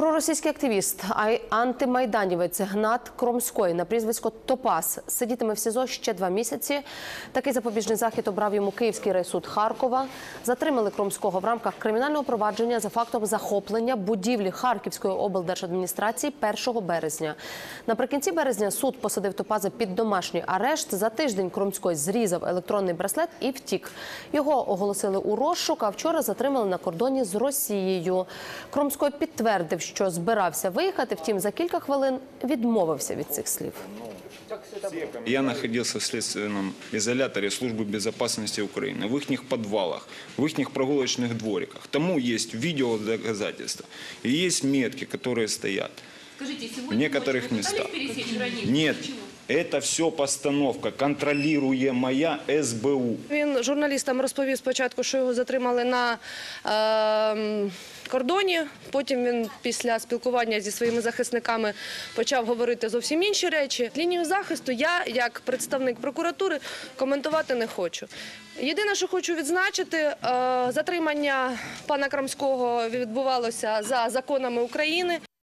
Проросійський активіст, а й антимайданівець Гнат Кромський на прізвисько Топас сидітиме в СІЗО ще два місяці. Такий запобіжний захід обрав йому Київський райсуд Харкова. Затримали Кромського в рамках кримінального провадження за фактом захоплення будівлі Харківської облдержадміністрації 1 березня. Наприкінці березня суд посадив Топаза під домашній арешт. За тиждень Кромський зрізав електронний браслет і втік. Його оголосили у розшук, а вчора затримали на кордоні з Росією. Кромський підтвердив, що збирався виїхати, втім за кілька хвилин відмовився від цих слів. Я находился в следственном изоляторе Службы безопасности Украины, в их подвалах, в их прогулочных двориках. Тому есть видео доказательства и есть метки, которые стоят. Скажите, В сегодня некоторых ночью вы местах. пытались пересечь границу? Нет, Почему? Это все постановка, контролируемая СБУ. Він журналістам розповів спочатку, що його затримали на е, кордоні. Потім він після спілкування зі своїми захисниками почав говорити зовсім інші речі. Лінію захисту я, як представник прокуратури, коментувати не хочу. Єдине, що хочу відзначити, е, затримання пана Крамського відбувалося за законами України.